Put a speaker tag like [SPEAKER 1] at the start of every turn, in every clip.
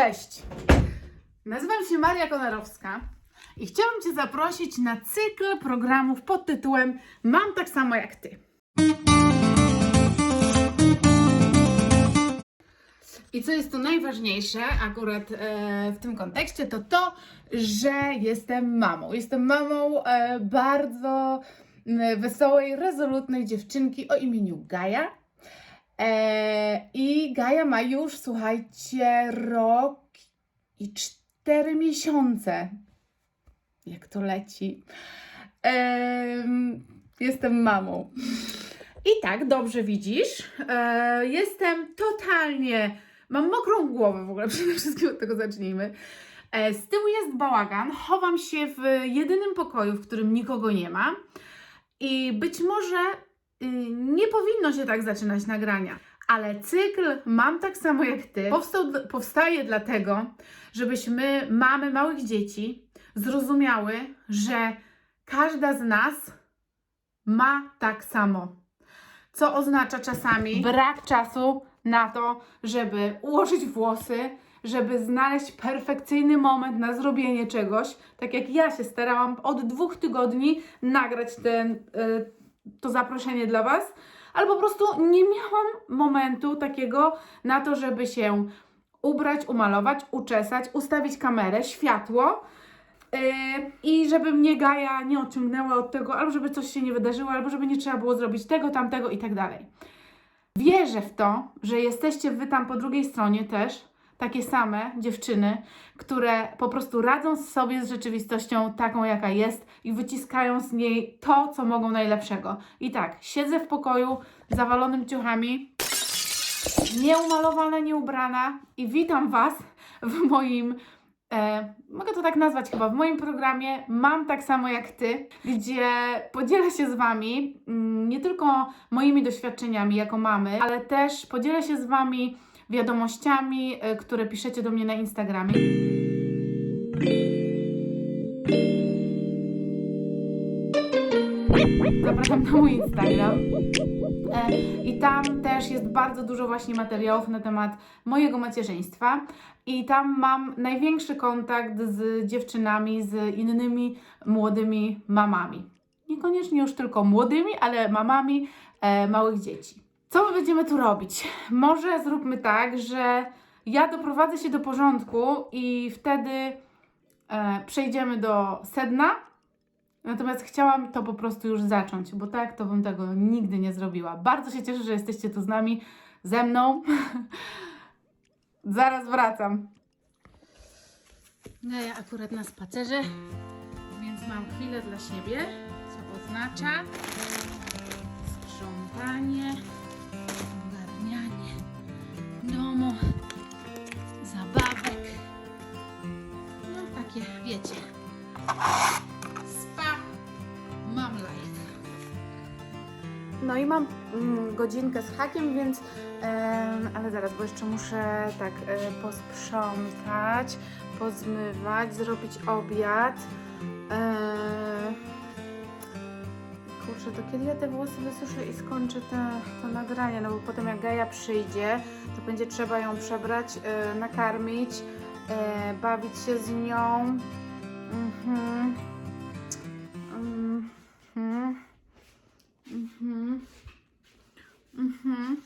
[SPEAKER 1] Cześć! Nazywam się Maria Konarowska i chciałam Cię zaprosić na cykl programów pod tytułem Mam tak samo jak Ty. I co jest tu najważniejsze akurat e, w tym kontekście, to to, że jestem mamą. Jestem mamą e, bardzo wesołej, rezolutnej dziewczynki o imieniu Gaja. E, I Gaja ma już, słuchajcie, rok i cztery miesiące. Jak to leci. Em, jestem mamą. I tak, dobrze widzisz. E, jestem totalnie. Mam mokrą głowę w ogóle, przede wszystkim od tego zacznijmy. E, z tyłu jest bałagan. Chowam się w jedynym pokoju, w którym nikogo nie ma. I być może y, nie powinno się tak zaczynać nagrania. Ale cykl Mam tak samo jak ty powstał, powstaje dlatego, żebyśmy, mamy małych dzieci, zrozumiały, że każda z nas ma tak samo. Co oznacza czasami brak czasu na to, żeby ułożyć włosy, żeby znaleźć perfekcyjny moment na zrobienie czegoś. Tak jak ja się starałam od dwóch tygodni nagrać ten, y, to zaproszenie dla Was, ale po prostu nie miałam momentu takiego na to, żeby się ubrać, umalować, uczesać, ustawić kamerę, światło. Yy, I żeby mnie Gaja nie odciągnęła od tego, albo żeby coś się nie wydarzyło, albo żeby nie trzeba było zrobić tego, tamtego i tak dalej. Wierzę w to, że jesteście wy tam po drugiej stronie też takie same dziewczyny, które po prostu radzą sobie z rzeczywistością taką, jaka jest i wyciskają z niej to, co mogą najlepszego. I tak, siedzę w pokoju zawalonym ciuchami, nieumalowana, nieubrana i witam Was w moim E, mogę to tak nazwać chyba, w moim programie Mam tak samo jak Ty, gdzie podzielę się z Wami mm, nie tylko moimi doświadczeniami jako mamy, ale też podzielę się z Wami wiadomościami, e, które piszecie do mnie na Instagramie. Zapraszam na mój Instagram. E, I tam też jest bardzo dużo właśnie materiałów na temat mojego macierzyństwa. I tam mam największy kontakt z dziewczynami, z innymi młodymi mamami. Niekoniecznie już tylko młodymi, ale mamami e, małych dzieci. Co my będziemy tu robić? Może zróbmy tak, że ja doprowadzę się do porządku i wtedy e, przejdziemy do sedna. Natomiast chciałam to po prostu już zacząć, bo tak to bym tego nigdy nie zrobiła. Bardzo się cieszę, że jesteście tu z nami, ze mną. Zaraz wracam. No ja akurat na spacerze, więc mam chwilę dla siebie, co oznacza sprzątanie, domu, zabawek. No takie, wiecie. Spa, mam life. No i mam mm, godzinkę z hakiem, więc. ale zaraz, bo jeszcze muszę tak e, posprzątać, pozmywać, zrobić obiad. E, kurczę, to kiedy ja te włosy wysuszę i skończę te, to nagranie? No bo potem jak Gaja przyjdzie, to będzie trzeba ją przebrać, e, nakarmić, e, bawić się z nią. Mhm. Mhm. Mhm. Mhm.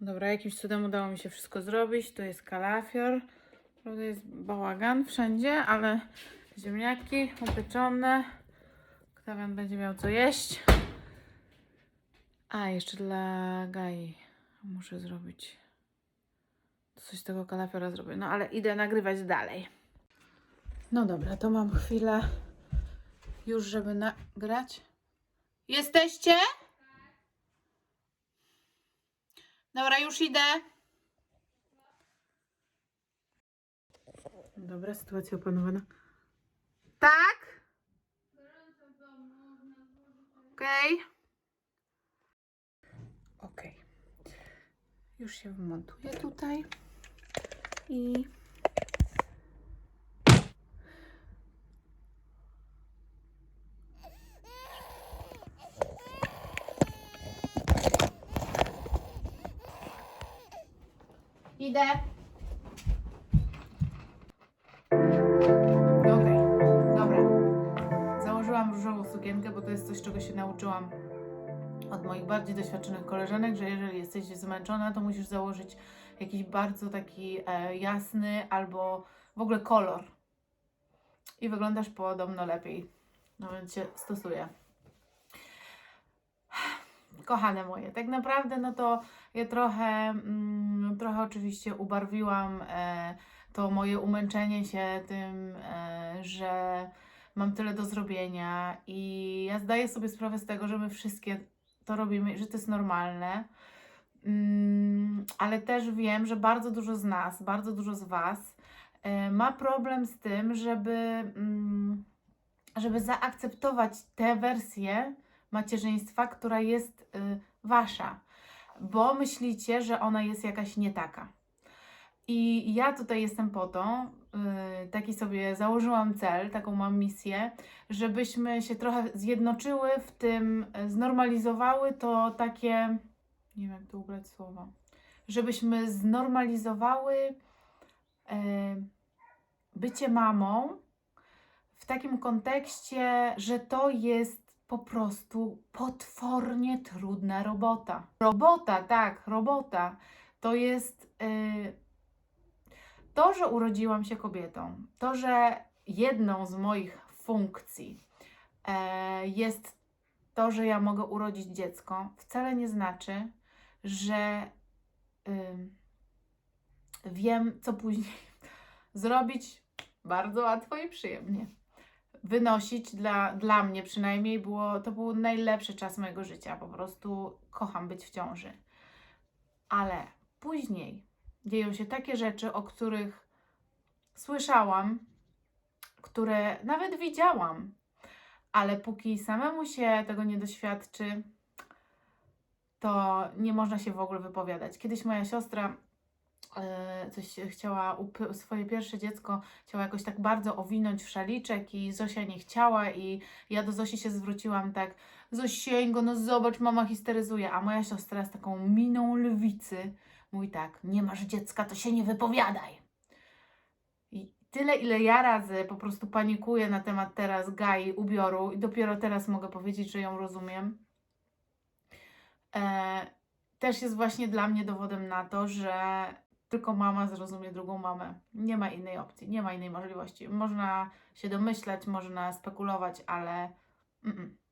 [SPEAKER 1] Dobra, jakimś cudem udało mi się wszystko zrobić. To jest kalafior. Prawda jest bałagan wszędzie, ale ziemniaki upieczone. Oktawian będzie miał co jeść. A, jeszcze dla Gai muszę zrobić. Coś z tego kalafiora zrobię. No ale idę nagrywać dalej. No dobra, to mam chwilę już, żeby nagrać. Jesteście? Dobra, już idę. Dobra, sytuacja opanowana. Tak? Okej. Okay. Okej. Okay. Już się wmontuję tutaj. I... Idę. Różową sukienkę, bo to jest coś, czego się nauczyłam od moich bardziej doświadczonych koleżanek, że jeżeli jesteś zmęczona, to musisz założyć jakiś bardzo taki e, jasny albo w ogóle kolor. I wyglądasz podobno lepiej. No więc się. Kochane moje, tak naprawdę no to ja trochę, mm, trochę oczywiście ubarwiłam e, to moje umęczenie się tym, e, że mam tyle do zrobienia i ja zdaję sobie sprawę z tego, że my wszystkie to robimy, że to jest normalne. Mm, ale też wiem, że bardzo dużo z nas, bardzo dużo z Was e, ma problem z tym, żeby, mm, żeby zaakceptować tę wersję macierzyństwa, która jest y, Wasza, bo myślicie, że ona jest jakaś nie taka. I ja tutaj jestem po to, taki sobie założyłam cel, taką mam misję, żebyśmy się trochę zjednoczyły w tym, y, znormalizowały to takie, nie wiem jak to ubrać słowo, żebyśmy znormalizowały y, bycie mamą w takim kontekście, że to jest po prostu potwornie trudna robota. Robota, tak, robota. To jest y, to, że urodziłam się kobietą, to, że jedną z moich funkcji e, jest to, że ja mogę urodzić dziecko, wcale nie znaczy, że ym, wiem, co później zrobić bardzo łatwo i przyjemnie. Wynosić dla, dla mnie przynajmniej było, to był najlepszy czas mojego życia. Po prostu kocham być w ciąży. Ale później dzieją się takie rzeczy, o których słyszałam, które nawet widziałam, ale póki samemu się tego nie doświadczy, to nie można się w ogóle wypowiadać. Kiedyś moja siostra e, coś chciała, swoje pierwsze dziecko chciała jakoś tak bardzo owinąć w szaliczek i Zosia nie chciała i ja do Zosi się zwróciłam tak Zosieńko, no zobacz, mama histeryzuje, a moja siostra z taką miną lwicy mówi tak, nie masz dziecka, to się nie wypowiadaj. I tyle, ile ja razy po prostu panikuję na temat teraz Gai, ubioru i dopiero teraz mogę powiedzieć, że ją rozumiem, e, też jest właśnie dla mnie dowodem na to, że tylko mama zrozumie drugą mamę. Nie ma innej opcji, nie ma innej możliwości. Można się domyślać, można spekulować, ale. Mm-mm.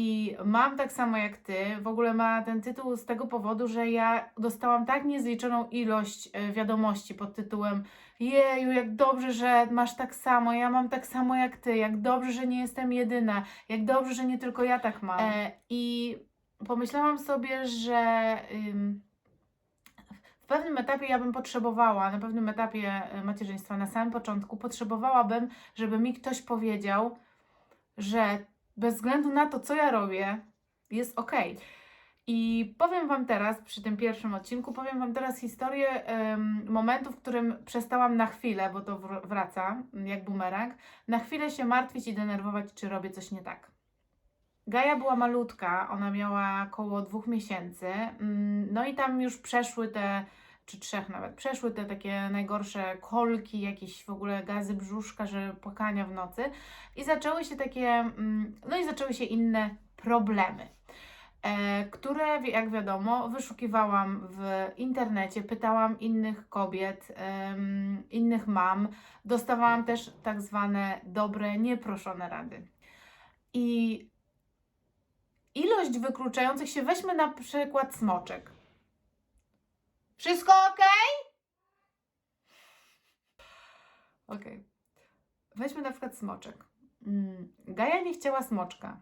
[SPEAKER 1] I mam tak samo jak ty, w ogóle ma ten tytuł z tego powodu, że ja dostałam tak niezliczoną ilość e, wiadomości pod tytułem Jeju, jak dobrze, że masz tak samo, ja mam tak samo jak ty, jak dobrze, że nie jestem jedyna, jak dobrze, że nie tylko ja tak mam. E, I pomyślałam sobie, że ym, w pewnym etapie ja bym potrzebowała, na pewnym etapie e, macierzyństwa, na samym początku, potrzebowałabym, żeby mi ktoś powiedział, że bez względu na to, co ja robię, jest ok. I powiem Wam teraz, przy tym pierwszym odcinku, powiem Wam teraz historię em, momentu, w którym przestałam na chwilę, bo to wr- wraca jak bumerang, na chwilę się martwić i denerwować, czy robię coś nie tak. Gaja była malutka, ona miała około dwóch miesięcy, mm, no i tam już przeszły te, czy trzech nawet, przeszły te takie najgorsze kolki, jakieś w ogóle gazy brzuszka, że płakania w nocy i zaczęły się takie, mm, no i zaczęły się inne problemy, e, które, jak wiadomo, wyszukiwałam w internecie, pytałam innych kobiet, innych mam, dostawałam też tak zwane dobre, nieproszone rady. I ilość wykluczających się, weźmy na przykład smoczek. Wszystko ok? Ok. Weźmy na przykład smoczek. Mm, Gaja nie chciała smoczka.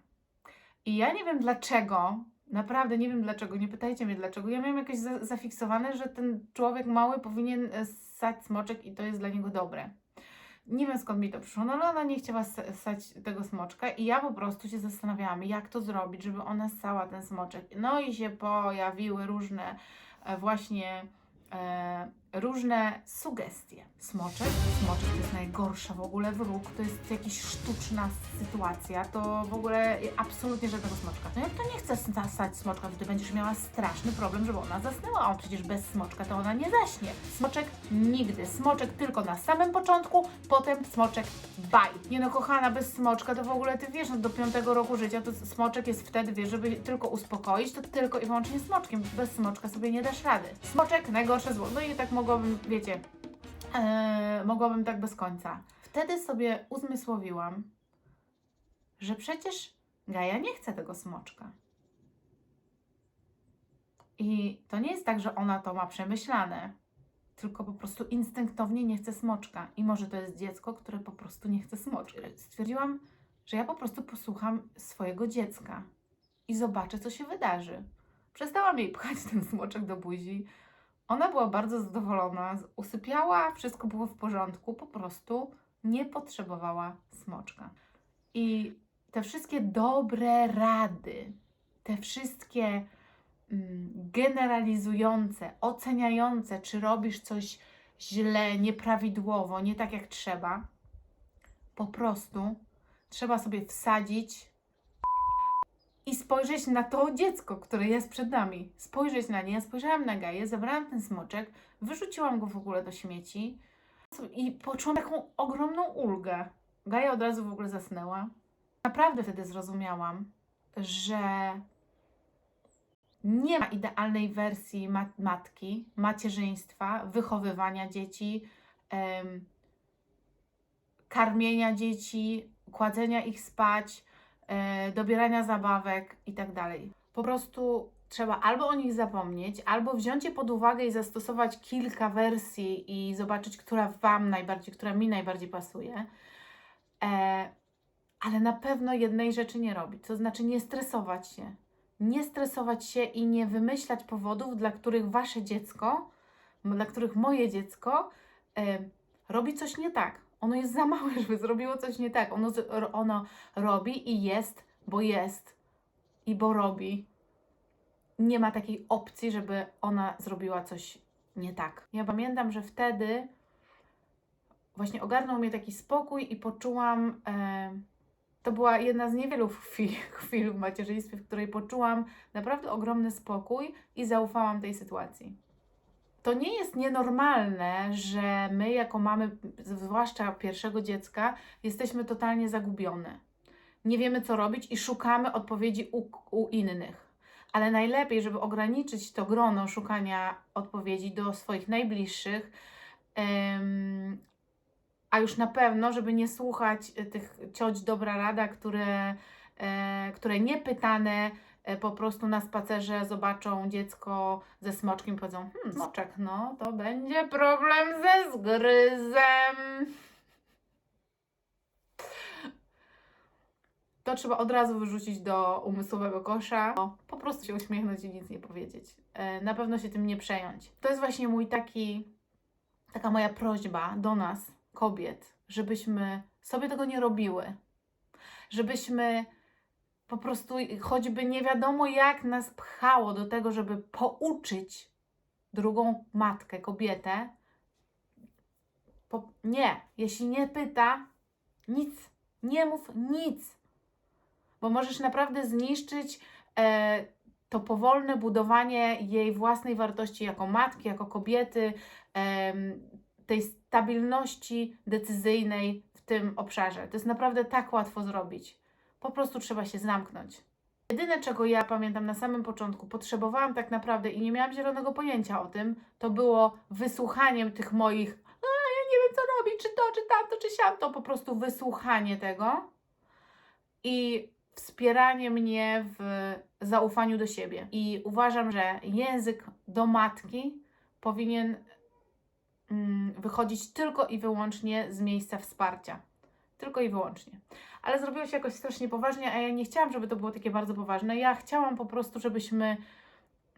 [SPEAKER 1] I ja nie wiem dlaczego, naprawdę nie wiem dlaczego, nie pytajcie mnie dlaczego. Ja miałam jakieś za zafiksowane, że ten człowiek mały powinien e, ssać smoczek i to jest dla niego dobre. Nie wiem skąd mi to przyszło, no ale ona nie chciała ssać tego smoczka i ja po prostu się zastanawiałam, jak to zrobić, żeby ona ssała ten smoczek. No i się pojawiły różne właśnie e, różne sugestie. Smoczek? Smoczek to jest najgorsza w ogóle wróg, to jest jakaś sztuczna sytuacja, to w ogóle absolutnie żadnego smoczka. No jak to nie chce stać smoczka, to ty będziesz miała straszny problem, żeby ona zasnęła, a przecież bez smoczka to ona nie zaśnie. Smoczek nigdy, smoczek tylko na samym początku, potem smoczek baj. Nie no kochana, bez smoczka to w ogóle ty wiesz, no do piątego roku życia to smoczek jest wtedy, wiesz, żeby tylko uspokoić, to tylko i wyłącznie smoczkiem. Bez smoczka sobie nie dasz rady. Smoczek najgorsze zło. No i tak mogłabym, wiecie, Eee, mogłabym tak bez końca. Wtedy sobie uzmysłowiłam, że przecież Gaja nie chce tego smoczka. I to nie jest tak, że ona to ma przemyślane, tylko po prostu instynktownie nie chce smoczka. I może to jest dziecko, które po prostu nie chce smoczka. Stwierdziłam, że ja po prostu posłucham swojego dziecka i zobaczę, co się wydarzy. Przestałam jej pchać ten smoczek do buzi. Ona była bardzo zadowolona, usypiała, wszystko było w porządku, po prostu nie potrzebowała smoczka. I te wszystkie dobre rady, te wszystkie mm, generalizujące, oceniające, czy robisz coś źle, nieprawidłowo, nie tak jak trzeba, po prostu trzeba sobie wsadzić i spojrzeć na to dziecko, które jest przed nami. Spojrzeć na nie. Ja spojrzałam na Gaję, zabrałam ten smoczek, wyrzuciłam go w ogóle do śmieci i poczułam taką ogromną ulgę. Gaja od razu w ogóle zasnęła. Naprawdę wtedy zrozumiałam, że nie ma idealnej wersji mat- matki, macierzyństwa, wychowywania dzieci, em, karmienia dzieci, kładzenia ich spać, dobierania zabawek i tak. Po prostu trzeba albo o nich zapomnieć, albo wziąć je pod uwagę i zastosować kilka wersji i zobaczyć, która Wam najbardziej, która mi najbardziej pasuje. E, ale na pewno jednej rzeczy nie robić, to znaczy nie stresować się. Nie stresować się i nie wymyślać powodów, dla których Wasze dziecko, dla których moje dziecko e, robi coś nie tak. Ono jest za małe, żeby zrobiło coś nie tak. Ono, ono robi i jest, bo jest i bo robi. Nie ma takiej opcji, żeby ona zrobiła coś nie tak. Ja pamiętam, że wtedy właśnie ogarnął mnie taki spokój i poczułam. E, to była jedna z niewielu chwil, chwil w macierzyństwie, w której poczułam naprawdę ogromny spokój i zaufałam tej sytuacji. To nie jest nienormalne, że my, jako mamy, zwłaszcza pierwszego dziecka, jesteśmy totalnie zagubione. Nie wiemy, co robić i szukamy odpowiedzi u, u innych. Ale najlepiej, żeby ograniczyć to grono szukania odpowiedzi do swoich najbliższych, em, a już na pewno, żeby nie słuchać e, tych cioć dobra rada, które, e, które niepytane po prostu na spacerze zobaczą dziecko ze smoczkiem i powiedzą, hmm, smoczek, no to będzie problem ze zgryzem. To trzeba od razu wyrzucić do umysłowego kosza. Po prostu się uśmiechnąć i nic nie powiedzieć. E, Na pewno się tym nie przejąć. To jest właśnie mój taki, taka moja prośba do nas, kobiet, żebyśmy sobie tego nie robiły. Żebyśmy po prostu, choćby nie wiadomo jak nas pchało do tego, żeby pouczyć drugą matkę, kobietę, po, nie, jeśli nie pyta, nic, nie mów nic, bo możesz naprawdę zniszczyć e, to powolne budowanie jej własnej wartości jako matki, jako kobiety, em, tej stabilności decyzyjnej w tym obszarze. To jest naprawdę tak łatwo zrobić. Po prostu trzeba się zamknąć. Jedyne, czego ja pamiętam na samym początku, potrzebowałam tak naprawdę i nie miałam zielonego pojęcia o tym, to było wysłuchaniem tych moich, a ja nie wiem co robić, czy to, czy tamto, czy siamto, po prostu wysłuchanie tego i wspieranie mnie w zaufaniu do siebie. I uważam, że język do matki powinien mm, wychodzić tylko i wyłącznie z miejsca wsparcia. Tylko i wyłącznie. Ale zrobiło się jakoś strasznie poważnie, a ja nie chciałam, żeby to było takie bardzo poważne. Ja chciałam po prostu, żebyśmy,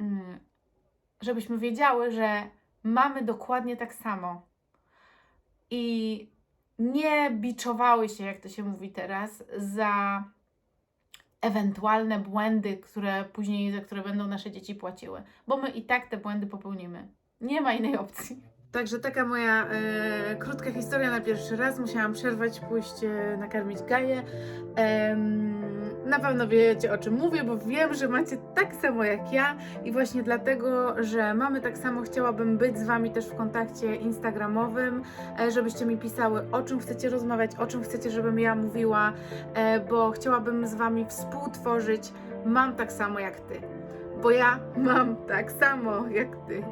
[SPEAKER 1] mm, żebyśmy wiedziały, że mamy dokładnie tak samo. I nie biczowały się, jak to się mówi teraz, za ewentualne błędy, które później, za które będą nasze dzieci płaciły. Bo my i tak te błędy popełnimy. Nie ma innej opcji. Także taka moja e, krótka historia na pierwszy raz. Musiałam przerwać, pójść e, nakarmić Gaję. Em, na pewno wiecie o czym mówię, bo wiem, że macie tak samo jak ja i właśnie dlatego, że mamy tak samo, chciałabym być z Wami też w kontakcie instagramowym, e, żebyście mi pisały o czym chcecie rozmawiać, o czym chcecie, żebym ja mówiła, e, bo chciałabym z Wami współtworzyć Mam tak samo jak Ty, bo ja mam tak samo jak Ty.